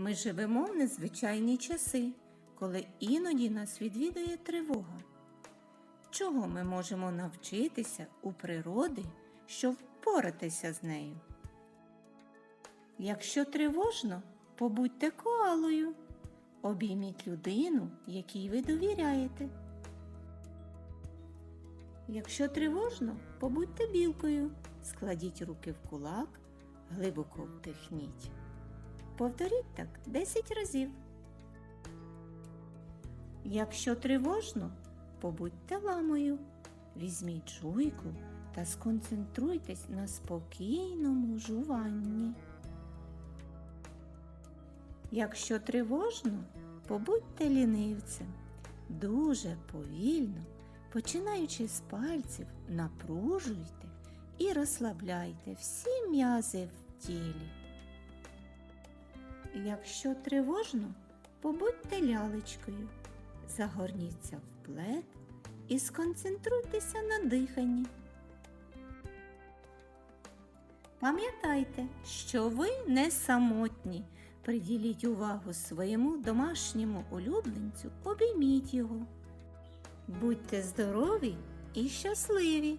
Ми живемо в незвичайні часи, коли іноді нас відвідує тривога. Чого ми можемо навчитися у природи, щоб впоратися з нею? Якщо тривожно, побудьте коалою, обійміть людину, якій ви довіряєте. Якщо тривожно, побудьте білкою, складіть руки в кулак, глибоко вдихніть. Повторіть так 10 разів. Якщо тривожно, побудьте ламою, візьміть жуйку та сконцентруйтесь на спокійному жуванні. Якщо тривожно, побудьте лінивцем, дуже повільно, починаючи з пальців, напружуйте і розслабляйте всі м'язи в тілі. Якщо тривожно, побудьте лялечкою, загорніться в плед і сконцентруйтеся на диханні. Пам'ятайте, що ви не самотні. Приділіть увагу своєму домашньому улюбленцю, обійміть його. Будьте здорові і щасливі!